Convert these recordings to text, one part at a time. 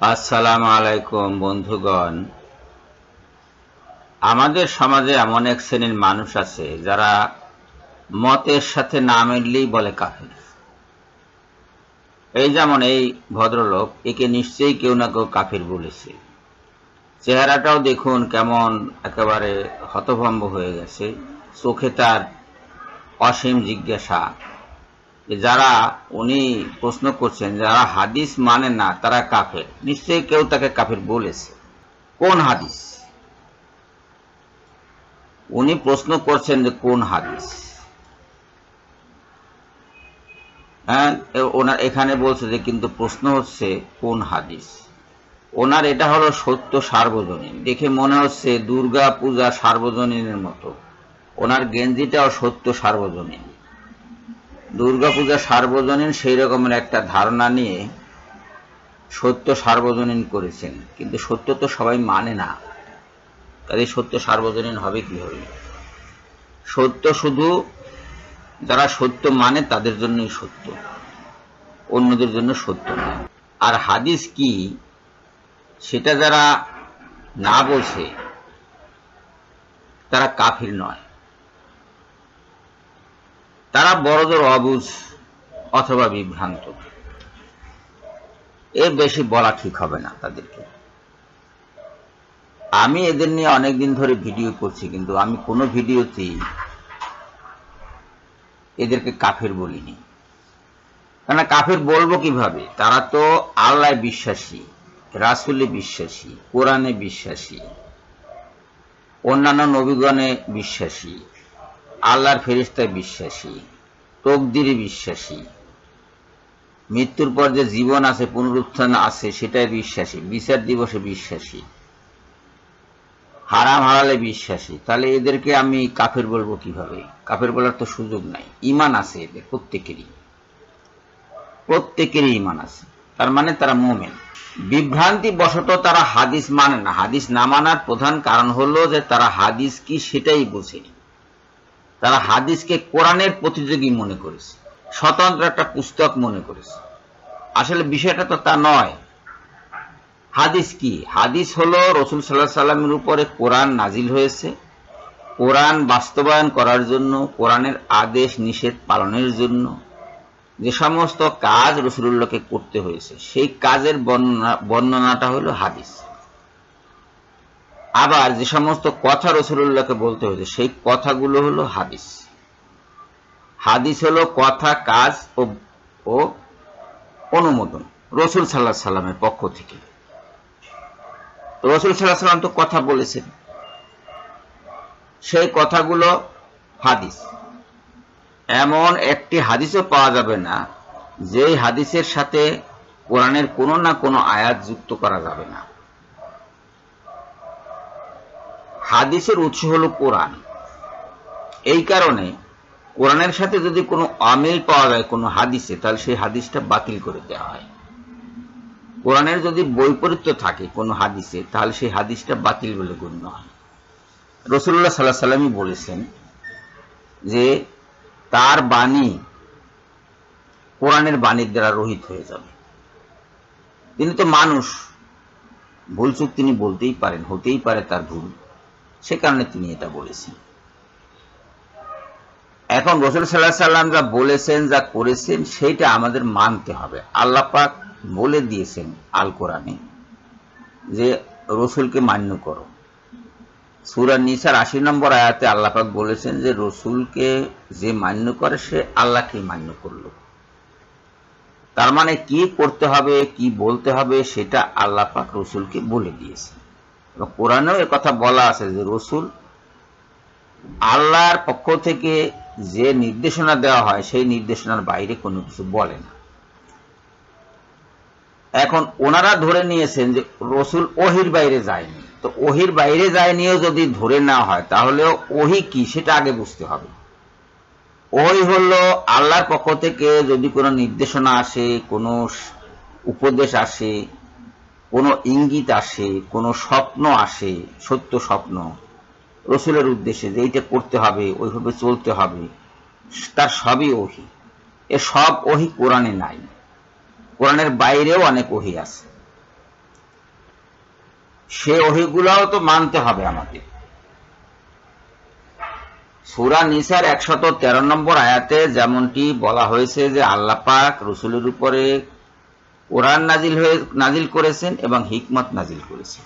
আসসালামু আলাইকুম, বন্ধুগণ। আমাদের সমাজে এমন এক শ্রেণির মানুষ আছে, যারা মতের সাথে না মিললেই বলে কাফের। এই যেমন এই ভদ্রলোক, একে নিশ্চয়ই কেউ না কেউ কাফির বলেছে। চেহারাটাও দেখুন কেমন একেবারে হতভম্ব হয়ে গেছে। চোখে তার অসীম জিজ্ঞাসা। যারা উনি প্রশ্ন করছেন, যারা হাদিস মানে না, তারা কাফের। নিশ্চয়ই কেউ তাকে কাফের বলেছে। কোন হাদিস? উনি প্রশ্ন করছেন যে কোন হাদিস? হ্যাঁ ওনার এখানে বলছে যে কিন্তু প্রশ্ন হচ্ছে কোন হাদিস? ওনার এটা হলো সত্য সার্বজনীন। দেখে মনে হচ্ছে দুর্গা পূজা সার্বজনীনের মতো। ওনার গেঞ্জিটাও সত্য সার্বজনীন। দুর্গাপূজা সার্বজনীন সেই রকমের একটা ধারণা নিয়ে সত্য সার্বজনীন করেছেন। কিন্তু সত্য তো সবাই মানে না। তাদের সত্য সার্বজনীন হবে কি হবে সত্য শুধু যারা সত্য মানে তাদের জন্যই সত্য। অন্যদের জন্য সত্য নয় আর হাদিস কি? সেটা যারা না বোঝে, তারা কাফির নয়। তারা বড়জোর অবুঝ অথবা বিভ্রান্ত। এর বেশি বলা ঠিক হবে না তাদেরকে। আমি এদের নিয়ে অনেকদিন ধরে ভিডিও করছি, কিন্তু আমি কোনো ভিডিওতেই এদেরকে কাফের বলিনি। কেন কাফের বলব কীভাবে? তারা তো আল্লাহ বিশ্বাসী রাসুলে বিশ্বাসী, কোরআনে বিশ্বাসী, অন্যান্য নবীগণে বিশ্বাসী। আল্লাহর ফেরিস্তায় বিশ্বাসী, তকদিরে বিশ্বাসী। মৃত্যুর পর যে জীবন আছে, পুনরুত্থান আছে, সেটাই বিশ্বাসী, বিচার দিবসে বিশ্বাসী। হারাম হারালে বিশ্বাসী। তাহলে এদেরকে আমি কাফের বলব কীভাবে? কাফের বলার তো সুযোগ নাই। ইমান আছে এদের, প্রত্যেকেরই। প্রত্যেকেরই ইমান আছে। তার মানে তারা মোমেন। বিভ্রান্তি বশত তারা হাদিস মানে না। হাদিস না মানার প্রধান কারণ হলো যে তারা হাদিস কি সেটাই বোঝেনি। তারা হাদিসকে কোরআনের প্রতিযোগী মনে করেছে। স্বতন্ত্র একটা পুস্তক মনে করেছে। আসলে বিষয়টা তো তা নয়। হাদিস কি? হাদিস হলো রসুল সাল্লাহ সাল্লামের উপরে কোরআন নাজিল হয়েছে। কোরআন বাস্তবায়ন করার জন্য, কোরআনের আদেশ নিষেধ পালনের জন্য যে সমস্ত কাজ রসুল্লাহকে করতে হয়েছে, সেই কাজের বর্ণনা বর্ণনাটা হলো হাদিস। আবার যে সমস্ত কথা রসুল্লাহকে বলতে হয়েছে, সেই কথাগুলো হলো হাদিস। হাদিস হলো কথা, কাজ ও অনুমোদন রসুল সাল্লাহ সাল্লামের পক্ষ থেকে। রসুল সাল্লাহ সাল্লাম তো কথা বলেছেন। সেই কথাগুলো হাদিস। এমন একটি হাদিসও পাওয়া যাবে না, যেই হাদিসের সাথে কোরআনের কোনো না কোনো আয়াত যুক্ত করা যাবে না। হাদিসের উৎস হলো কোরআন। এই কারণে কোরআনের সাথে যদি কোনো অমিল পাওয়া যায় কোনো হাদিসে, তাহলে সেই হাদিসটা বাতিল করে দেওয়া হয়। কোরআনের যদি বৈপরীত্য থাকে কোনো হাদিসে, তাহলে সেই হাদিসটা বাতিল বলে গণ্য হয়। রসুল্লাহ সাল্লাহ সাল্লামই বলেছেন যে, তার বাণী কোরআনের বাণীর দ্বারা রহিত হয়ে যাবে। তিনি তো মানুষ ভুলচুক তিনি বলতেই পারেন, হতেই পারে তার ভুল। সে কারণে তিনি এটা বলেছেন। এখন রসুল সাল্লাহ সাল্লাম যা বলেছেন, যা করেছেন, সেইটা আমাদের মানতে হবে। আল্লাহ পাক বলে দিয়েছেন আল কোরআনে যে, রসুলকে মান্য করো। সুরা নিসার আশি নম্বর আয়াতে আল্লাহ পাক বলেছেন যে, রসুলকে যে মান্য করে, সে আল্লাহকে মান্য করল। তার মানে কি করতে হবে, কি বলতে হবে, সেটা আল্লাহ পাক রসুলকে বলে দিয়েছে এবং কোরআনেও কথা বলা আছে যে রসুল আল্লাহর পক্ষ থেকে যে নির্দেশনা দেওয়া হয়, সেই নির্দেশনার বাইরে কোনো কিছু বলে না। এখন ওনারা ধরে নিয়েছেন যে রসুল ওহির বাইরে যায়নি। তো ওহির বাইরে যায়নিও যদি ধরে না হয় তাহলে ওহি কি সেটা আগে বুঝতে হবে। ওই হলো আল্লাহর পক্ষ থেকে যদি কোনো নির্দেশনা আসে, কোনো উপদেশ আসে কোনো ইঙ্গিত আসে, কোনো স্বপ্ন আসে, সত্য স্বপ্ন। রসুলের উদ্দেশ্যে যে এইটা করতে হবে, ওইভাবে চলতে হবে, তার সবই ওহি। এ সব ওহি কোরআনে নাই। কোরআনের বাইরেও অনেক ওহি আছে। সে ওহিগুলাও তো মানতে হবে আমাদের। সুরা নিসার একশত তেরো নম্বর আয়াতে যেমনটি বলা হয়েছে যে আল্লাহ পাক রসুলের উপরে কোরআন নাজিল হয়ে, নাজিল করেছেন এবং হিকমত নাজিল করেছেন।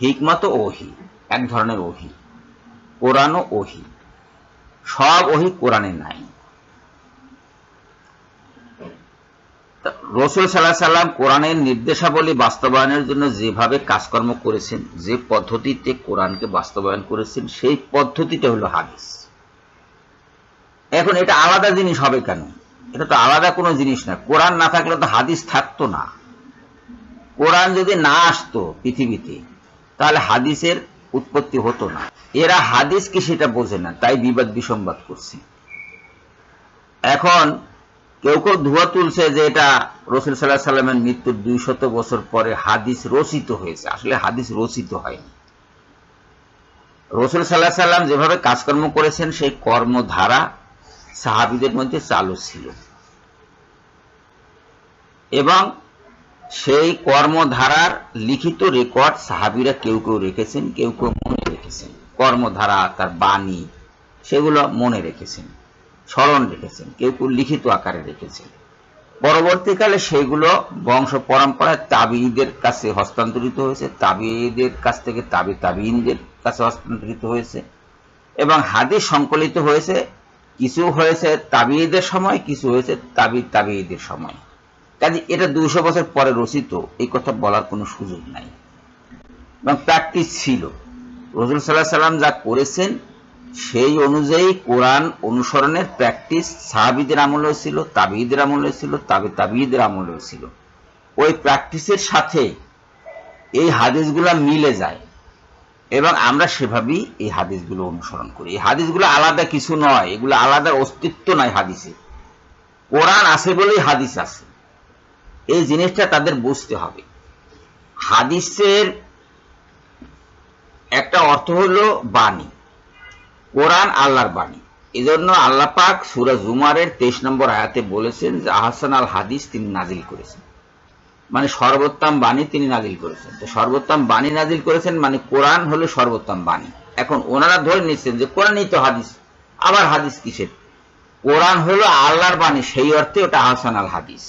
হিকমত ওহি, এক ধরনের ওহি। কোরআনও ওহি, সব ওহি কোরআনে নাই। রসুল সাল্লাহ সাল্লাম কোরআনের নির্দেশাবলী বাস্তবায়নের জন্য যেভাবে কাজকর্ম করেছেন, যে পদ্ধতিতে কোরআনকে বাস্তবায়ন করেছেন, সেই পদ্ধতিটা হলো হাদিস। এখন এটা আলাদা জিনিস হবে কেন? এটা তো আলাদা কোনো জিনিস না। কোরআন না থাকলে তো হাদিস থাকতো না। কোরআন যদি না আসতো পৃথিবীতে, তাহলে হাদিসের উৎপত্তি হতো না। এরা হাদিস কি সেটা বোঝে না, তাই বিবাদ বিসম্বাদ করছে। এখন কেউ কেউ ধোয়া তুলছে যে এটা রসুল সাল্লাহ সাল্লামের মৃত্যুর দুই শত বছর পরে হাদিস রচিত হয়েছে। আসলে হাদিস রচিত হয়নি। রসুল সাল্লাহ সাল্লাম যেভাবে কাজকর্ম করেছেন, সেই কর্মধারা সাহাবিদের মধ্যে চালু ছিল। এবং সেই কর্মধারার লিখিত রেকর্ড সাহাবিরা কেউ কেউ রেখেছেন, কেউ কেউ মনে রেখেছেন। কর্মধারা, তার বাণী, সেগুলো মনে রেখেছেন, স্মরণ রেখেছেন, কেউ কেউ লিখিত আকারে রেখেছেন। পরবর্তীকালে সেগুলো বংশ পরম্পরায় তাবিদের কাছে হস্তান্তরিত হয়েছে তাবিদের কাছ থেকে তাবি তাবিনদের কাছে হস্তান্তরিত হয়েছে এবং হাদিস সংকলিত হয়েছে কিছু হয়েছে তাবিদের সময়, কিছু হয়েছে তাবি তাবিদের সময়। কাজে এটা দুইশো বছর পরে রচিত, এই কথা বলার কোনো সুযোগ নাই। এবং প্র্যাকটিস ছিল। রসুল সাল্লাহ সাল্লাম যা করেছেন, সেই অনুযায়ী কোরআন অনুসরণের প্র্যাকটিস সাহাবিদের আমলেও ছিল তাবিদের আমলেও ছিল, তাবি তাবিদের আমলেও ছিল। ওই প্র্যাকটিসের সাথে এই হাদিসগুলো মিলে যায়। এবং আমরা সেভাবেই এই হাদিসগুলো অনুসরণ করি। এই হাদিসগুলো আলাদা কিছু নয়, এগুলো আলাদা অস্তিত্ব নাই হাদিসে। কোরআন আছে বলেই হাদিস আছে। এই জিনিসটা তাদের বুঝতে হবে। হাদিসের একটা অর্থ হলো বাণী। কোরআন আল্লাহর বাণী। এজন্য আল্লাহ পাক সুরা জুমারের তেইশ নম্বর আয়াতে বলেছেন যে আহসান আল হাদিস তিনি নাজিল করেছেন। মানে সর্বোত্তম বাণী তিনি নাজিল করেছেন। তো সর্বোত্তম বাণী নাজিল করেছেন মানে কোরআন হলো সর্বোত্তম বাণী। এখন ওনারা ধরে নিচ্ছেন যে কোরআনই তো হাদিস, আবার হাদিস কিসের? কোরআন হলো আল্লাহর বাণী, সেই অর্থে ওটা আহসান আল হাদিস।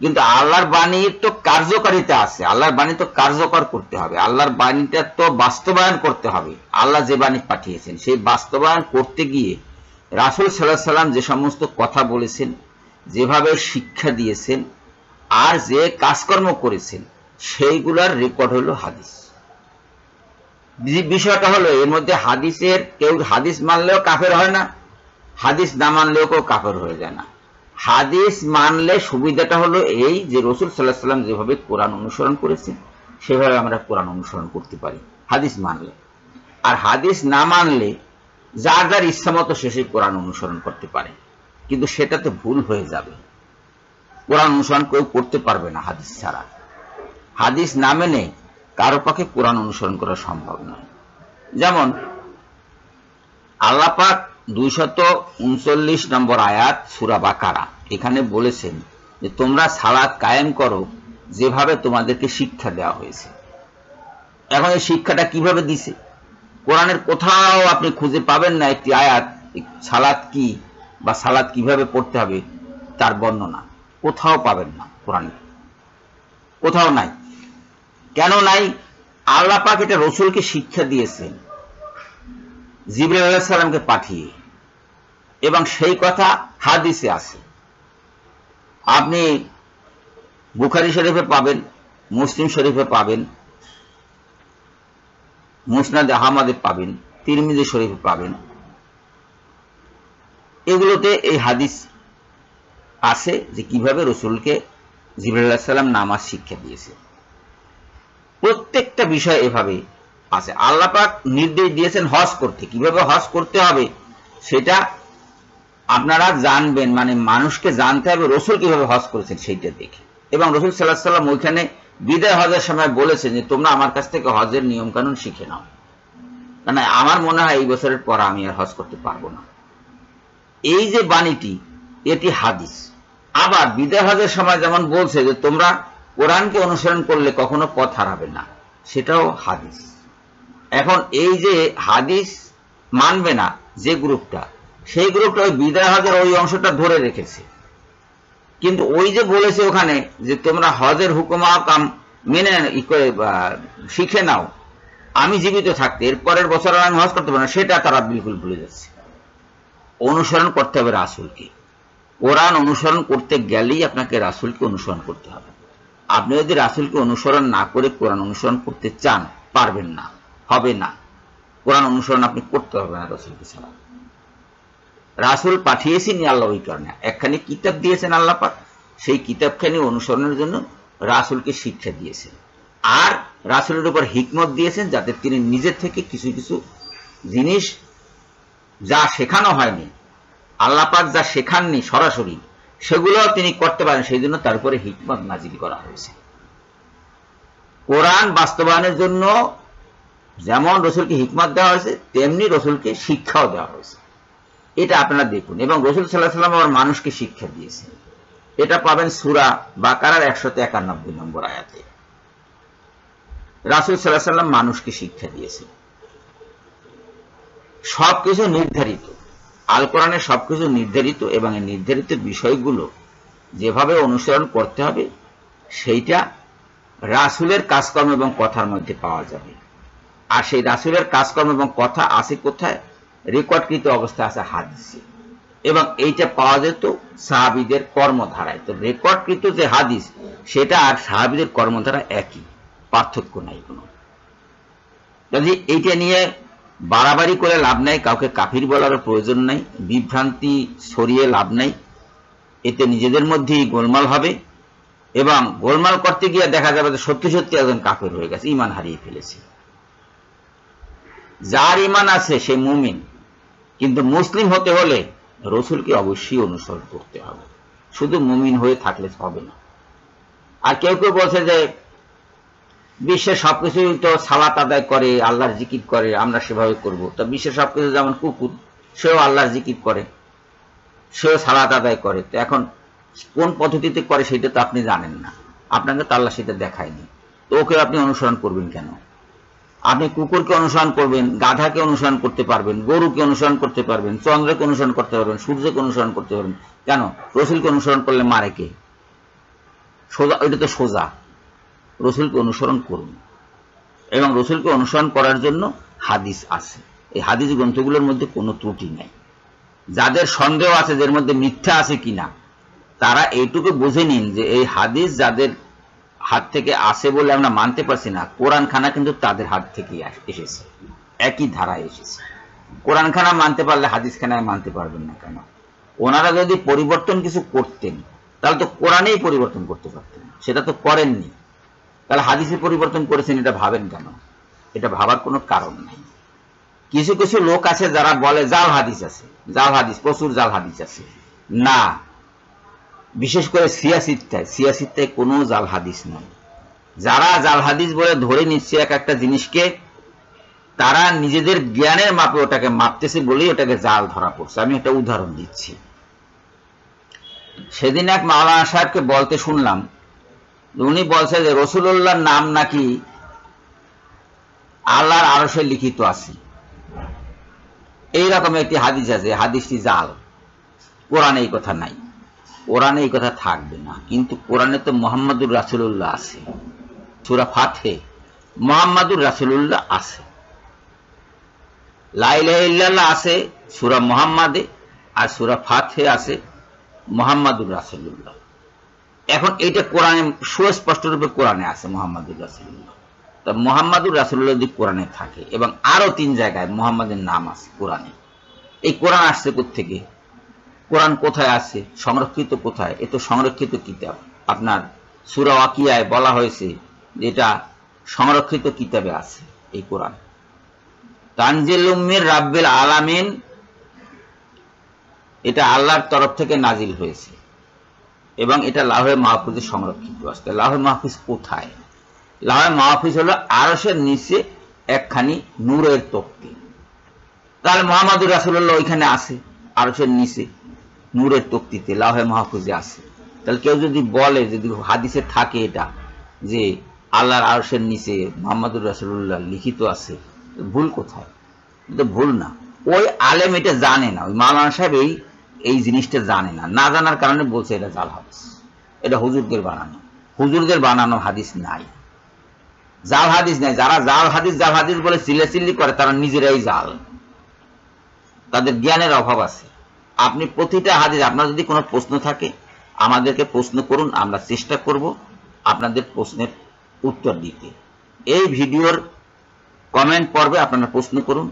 কিন্তু আল্লাহর বাণীর তো কার্যকারিতা আছে, আল্লাহর বাণী তো কার্যকর করতে হবে, আল্লাহর বাণীটা তো বাস্তবায়ন করতে হবে। আল্লাহ যে বাণী পাঠিয়েছেন, সেই বাস্তবায়ন করতে গিয়ে রাসুল সাল্লাহ সাল্লাম যে সমস্ত কথা বলেছেন, যেভাবে শিক্ষা দিয়েছেন আর যে কাজকর্ম করেছেন, সেইগুলার রেকর্ড হলো হাদিস। বিষয়টা হলো, এর মধ্যে হাদিসের কেউ হাদিস মানলেও কাফের হয় না, হাদিস না মানলেও কেউ কাফের হয়ে যায় না। হাদিস মানলে সুবিধাটা হলো এই যে রসুল সাল্লাহ সাল্লাম যেভাবে কোরআন অনুসরণ করেছেন, সেভাবে আমরা কোরআন অনুসরণ করতে পারি, হাদিস মানলে। আর হাদিস না মানলে যার যার ইচ্ছা মতো শেষে কোরআন অনুসরণ করতে পারে, কিন্তু সেটাতে ভুল হয়ে যাবে। কোরআন অনুসরণ কেউ করতে পারবে না হাদিস ছাড়া। হাদিস না মেনে কারও পক্ষে কোরআন অনুসরণ করা সম্ভব নয়। যেমন আল্লাপাক দুইশত উনচল্লিশ নম্বর আয়াত সুরা বাকারা এখানে বলেছেন যে, তোমরা সালাদ কায়েম করো যেভাবে তোমাদেরকে শিক্ষা দেওয়া হয়েছে। এখন এই শিক্ষাটা কীভাবে দিছে? কোরআনের কোথাও আপনি খুঁজে পাবেন না একটি আয়াত সালাদ কি বা সালাদ কীভাবে পড়তে হবে তার বর্ণনা। কোথাও পাবেন না কোরআনে কোথাও নাই। কেন নাই? আল্লাহ পাক এটা রসুলকে শিক্ষা দিয়েছেন আলাইহিস সালামকে পাঠিয়ে। এবং সেই কথা হাদিসে আছে। আপনি বুখারি শরীফে পাবেন, মুসলিম শরীফে পাবেন, মুসনাদ আহমদে পাবেন, তিরমিজি শরীফে পাবেন। এগুলোতে এই হাদিস আছে যে কীভাবে রসুলকে জিবরাল্লাহ সাল্লাম নামাজ শিক্ষা দিয়েছে। প্রত্যেকটা বিষয় এভাবে আছে। আল্লাপাক নির্দেশ দিয়েছেন হজ করতে। কীভাবে হজ করতে হবে সেটা আপনারা জানবেন মানে মানুষকে জানতে হবে রসুল কীভাবে হজ করেছেন সেইটা দেখে। এবং রসুল সাল্লাহ সাল্লাম ওইখানে বিদায় হজের সময় বলেছেন যে, তোমরা আমার কাছ থেকে হজের নিয়ম কানুন শিখে নাও। কারণ আমার মনে হয় এই বছরের পর আমি আর হজ করতে পারব না। এই যে বাণীটি, এটি হাদিস। আবার বিদায় হজের সময় যেমন বলছে যে তোমরা কোরআনকে অনুসরণ করলে কখনো পথ হারাবে না। সেটাও হাদিস। এখন এই যে হাদিস মানবে না যে গ্রুপটা, সেই গ্রুপটা ওই বিদায় হজের ওই অংশটা ধরে রেখেছে। কিন্তু ওই যে বলেছে ওখানে যে তোমরা হজের হুকুম কাম মেনে শিখে নাও। আমি জীবিত থাকতে এর পরের বছর আমি হজ করতে পারব না, সেটা তারা বিলকুল ভুলে যাচ্ছে। অনুসরণ করতে হবে রাসুলকে। কোরআন অনুসরণ করতে গেলেই আপনাকে রাসুলকে অনুসরণ করতে হবে। আপনি যদি রাসুলকে অনুসরণ না করে কোরআন অনুসরণ করতে চান, পারবেন না, হবে না। কোরআন অনুসরণ আপনি করতে হবে না রাসুলকে ছাড়া। রাসুল পাঠিয়েছেন আল্লাহ ওই কারণে। একখানি কিতাব দিয়েছেন আল্লাহ পাক, সেই কিতাবখানি অনুসরণের জন্য রাসুলকে শিক্ষা দিয়েছেন। আর রাসুলের উপর হিকমত দিয়েছেন যাতে তিনি নিজের থেকে কিছু কিছু জিনিস যা শেখানো হয়নি আল্লাহ পাক যা শেখাননি সরাসরি সেগুলো তিনি করতে পারেন। সেই জন্য তার উপরে হিকমত নাজিল করা হয়েছে। কোরআন বাস্তবায়নের জন্য যেমন রসুলকে হিকমত দেওয়া হয়েছে, তেমনি রসুলকে শিক্ষাও দেওয়া হয়েছে। এটা আপনারা দেখুন। এবং রসুল সাল্লাহ সাল্লাম আমার মানুষকে শিক্ষা দিয়েছে। এটা পাবেন সুরা বাকারার একশত একানব্বই নম্বর আয়াতে। রাসুল সাল্লাহ সাল্লাম মানুষকে শিক্ষা দিয়েছে সবকিছু নির্ধারিত। আল কোরআনে সবকিছু নির্ধারিত এবং এই নির্ধারিত বিষয়গুলো যেভাবে অনুসরণ করতে হবে, সেইটা রাসুলের কাজকর্ম এবং কথার মধ্যে পাওয়া যাবে। আর সেই রাসুলের কাজকর্ম এবং কথা আছে কোথায়? রেকর্ডকৃত অবস্থা আছে হাদিসে। এবং এইটা পাওয়া যেত সাহাবিদের কর্মধারায়। তো রেকর্ডকৃত যে হাদিস, সেটা আর সাহাবিদের কর্মধারা একই, পার্থক্য নাই কোনো। যদি এইটা নিয়ে বাড়াবাড়ি করে লাভ নাই, কাউকে কাফির বলার প্রয়োজন নাই, বিভ্রান্তি ছড়িয়ে লাভ নাই। এতে নিজেদের মধ্যেই গোলমাল হবে এবং গোলমাল করতে গিয়ে দেখা যাবে যে সত্যি সত্যি একজন কাফের হয়ে গেছে ইমান হারিয়ে ফেলেছে। যার ইমান আছে সে মুমিন, কিন্তু মুসলিম হতে হলে রসুলকে অবশ্যই অনুসরণ করতে হবে। শুধু মুমিন হয়ে থাকলে হবে না। আর কেউ কেউ বলছে যে বিশ্বের সবকিছু তো সালাত আদায় করে, আল্লাহর জিকির করে, আমরা সেভাবে করব। তো বিশ্বের সবকিছু যেমন কুকুর, সেও আল্লাহর জিকির করে, সেও সালাত আদায় করে। তো এখন কোন পদ্ধতিতে করে সেটা তো আপনি জানেন না। আপনাকে তো আল্লাহ সেটা দেখায়নি। তো ওকে আপনি অনুসরণ করবেন কেন? আপনি কুকুরকে অনুসরণ করবেন, গাধাকে অনুসরণ করতে পারবেন, গরুকে অনুসরণ করতে পারবেন, চন্দ্রকে অনুসরণ করতে পারবেন, সূর্যকে অনুসরণ করতে পারবেন। কেন? রসুলকে অনুসরণ করলে মারে কে? সোজা, ওইটা তো সোজা। রসুলকে অনুসরণ করুন। এবং রসুলকে অনুসরণ করার জন্য হাদিস আছে। এই হাদিস গ্রন্থগুলোর মধ্যে কোনো ত্রুটি নেই। যাদের সন্দেহ আছে যাদের মধ্যে মিথ্যা আছে কিনা, তারা এইটুকু বুঝে নিন যে এই হাদিস যাদের হাত থেকে আসে বলে আমরা মানতে পারছি না কোরআন খানা কিন্তু তাদের হাত থেকেই এসেছে। একই ধারায় এসেছে। কোরআন খানা মানতে পারলে হাদিস খানায় মানতে পারবেন না কেন? ওনারা যদি পরিবর্তন কিছু করতেন, তাহলে তো কোরআনেই পরিবর্তন করতে পারতেন সেটা তো করেননি। তাহলে হাদিসে পরিবর্তন করেছেন, এটা ভাবেন কেন? এটা ভাবার কোনো কারণ নেই। কিছু কিছু লোক আছে যারা বলে, জাল হাদিস আছে, জাল হাদিস, প্রচুর জাল হাদিস আছে। না। বিশেষ করে সিয়াসিত্তায় সিয়াসিত্তায় কোনো জাল হাদিস নয় যারা জাল হাদিস বলে ধরে নিচ্ছে এক একটা জিনিসকে, তারা নিজেদের জ্ঞানের মাপে ওটাকে মাপতেছে বলেই ওটাকে জাল ধরা পড়ছে। আমি একটা উদাহরণ দিচ্ছি। সেদিন এক মাওলানা সাহেবকে বলতে শুনলাম উনি বলছে যে রসুল্লাহর নাম নাকি আল্লাহর আরসে লিখিত আছে। এইরকম একটি হাদিস আছে, হাদিসটি জাল। কোরআনে এই কথা নাই। কোরআনে এই কথা থাকবে না। কিন্তু কোরআনে তো মোহাম্মদুর রাসুল্লাহ আছে। সুরা ফাতে মোহাম্মদুর রাসুল্লাহ আছে। লাইলাহ আছে, সুরা মোহাম্মদে, আর সুরা ফাতে আছে মোহাম্মদুর রাসুল্লাহ এখন এইটা কোরআনে সুস্পষ্ট রূপে কোরআনে আছে মোহাম্মদুর রাসুল্লাহ তা মোহাম্মদুর রাসুল্লাহ যদি কোরআনে থাকে, এবং আরও তিন জায়গায় মোহাম্মদের নাম আছে কোরআনে। এই কোরআন আসছে থেকে কোরআন কোথায় আছে? সংরক্ষিত কোথায়? এ তো সংরক্ষিত কিতাব। আপনার সুরা ওয়াকিয়ায় বলা হয়েছে যে এটা সংরক্ষিত কিতাবে আছে এই কোরআন। তানজিল উম্মির রাব্বিল আলামিন, এটা আল্লাহর তরফ থেকে নাজিল হয়েছে। এবং এটা লাহে মাহফুজে সংরক্ষিত আছে লাহে মাহফুজ কোথায়? লাহে মাহফুজ হলো আরসের নিচে একখানি নূরের তক্তি। তাহলে মোহাম্মদুর রাসুল্লাহ ওইখানে আছে আরসের নিচে, নূরের তক্তিতে লাহে মাহফুজে আছে। তাহলে কেউ যদি বলে, যদি হাদিসে থাকে এটা, যে আল্লাহর আরশের নিচে মোহাম্মদুর রাসুল্লাহ লিখিত আছে ভুল কোথায়? ভুল না। ওই আলেম এটা জানে না। ওই মাওলানা সাহেব এই এই জিনিসটা জানে না। না জানার কারণে বলছে এটা জাল হাদিস। এটা হুজুরদের বানানো। হুজুরদের বানানো হাদিস নাই। জাল হাদিস নাই। যারা জাল হাদিস জাল হাদিস বলে চিল্লাচিল্লি করে, তারা নিজেরাই জাল। তাদের জ্ঞানের অভাব আছে। আপনি প্রতিটা হাদিস, আপনার যদি কোনো প্রশ্ন থাকে, আমাদেরকে প্রশ্ন করুন, আমরা চেষ্টা করব আপনাদের প্রশ্নের উত্তর দিতে। এই ভিডিওর কমেন্ট পর্বে আপনারা প্রশ্ন করুন।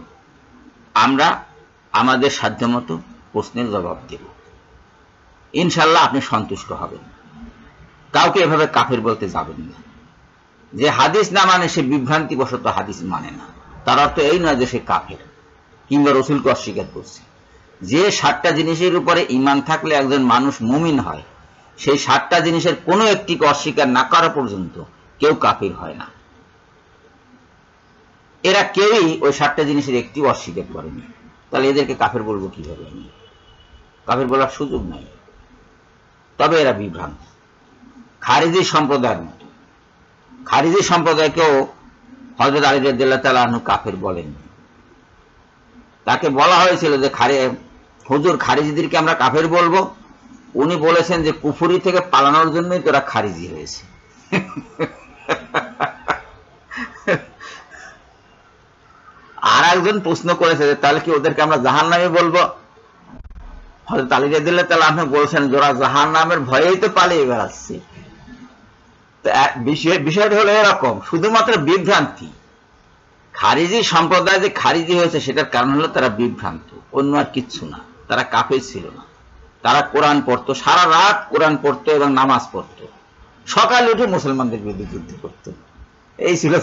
আমরা আমাদের সাধ্যমতো প্রশ্নের জবাব দেব। ইনশাল্লাহ আপনি সন্তুষ্ট হবেন। কাউকে এভাবে কাফের বলতে যাবেন না। যে হাদিস না মানে সে বিভ্রান্তিবশত হাদিস মানে না। তার অর্থ এই নয় যে সে কাফের কিংবা রসুলকে অস্বীকার করছে। যে সাতটা জিনিসের উপরে ইমান থাকলে একজন মানুষ মুমিন হয়, সেই সাতটা জিনিসের কোনো একটিকে অস্বীকার না করা পর্যন্ত কেউ কাফির হয় না। এরা কেউই ওই সাতটা জিনিসের একটি অস্বীকার করেনি। তাহলে এদেরকে কাফের বলব কীভাবে? আমি কাফের বলার সুযোগ নাই। তবে এরা বিভ্রান্ত। খারিজি সম্প্রদায়ের মতো। খারিজি সম্প্রদায়কেও হজরত আলী তাআলা আনহু কাফের বলেননি। তাকে বলা হয়েছিল যে খারে, হুজুর খারিজিদেরকে আমরা কাফের বলব। উনি বলেছেন যে কুফুরি থেকে পালানোর জন্যই তোরা খারিজি হয়েছে। আর একজন প্রশ্ন করেছে যে তাহলে কি ওদেরকে আমরা জাহান নামে বলব? হয়তো আলী রাদিয়াল্লাহু তাআলা আপনি বলছেন যারা জাহান নামের ভয়েই তো পালিয়ে বেড়াচ্ছে। বিষয়টা হলো এরকম, শুধুমাত্র বিভ্রান্তি। খারিজি সম্প্রদায় যে খারিজি হয়েছে, সেটার কারণ হলো তারা বিভ্রান্ত, অন্য আর কিচ্ছু না। তারা কাফের ছিল না। তারা কোরআন পড়তো, সারা রাত কোরআন পড়তো এবং নামাজ পড়তো। সকালে উঠে মুসলমানদের বিরুদ্ধে যুদ্ধ করতো। এই ছিল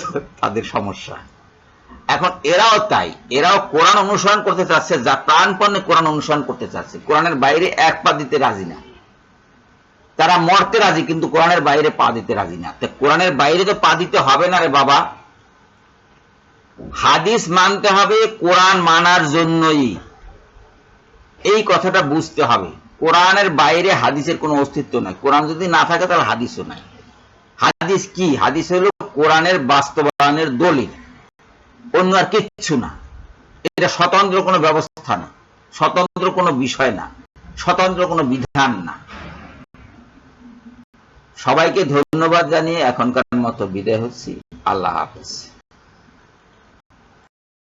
তাদের সমস্যা। এখন এরাও তাই, এরাও কোরআন অনুসরণ করতে চাচ্ছে, যা প্রাণপণে কোরআন অনুসরণ করতে চাচ্ছে। কোরআনের বাইরে এক পা দিতে রাজি না। তারা মরতে রাজি, কিন্তু কোরআনের বাইরে পা দিতে রাজি না। তো কোরআনের বাইরে তো পা দিতে হবে না রে বাবা। হাদিস মানতে হবে, কোরআন মানার জন্যই। এই কথাটা বুঝতে হবে। কোরআনের বাইরে হাদিসের কোনো অস্তিত্ব নাই। কোরআন যদি না থাকে, তাহলে হাদিসও নাই। হাদিস কি? হাদিস হলো কোরআনের বাস্তবায়নের দলিল। অন্য আর কিচ্ছু না। এটা স্বতন্ত্র কোনো ব্যবস্থা না। স্বতন্ত্র কোনো বিষয় না। স্বতন্ত্র কোনো বিধান না। সবাইকে ধন্যবাদ জানিয়ে এখনকার মতো বিদায় হচ্ছি। আল্লাহ হাফেজ।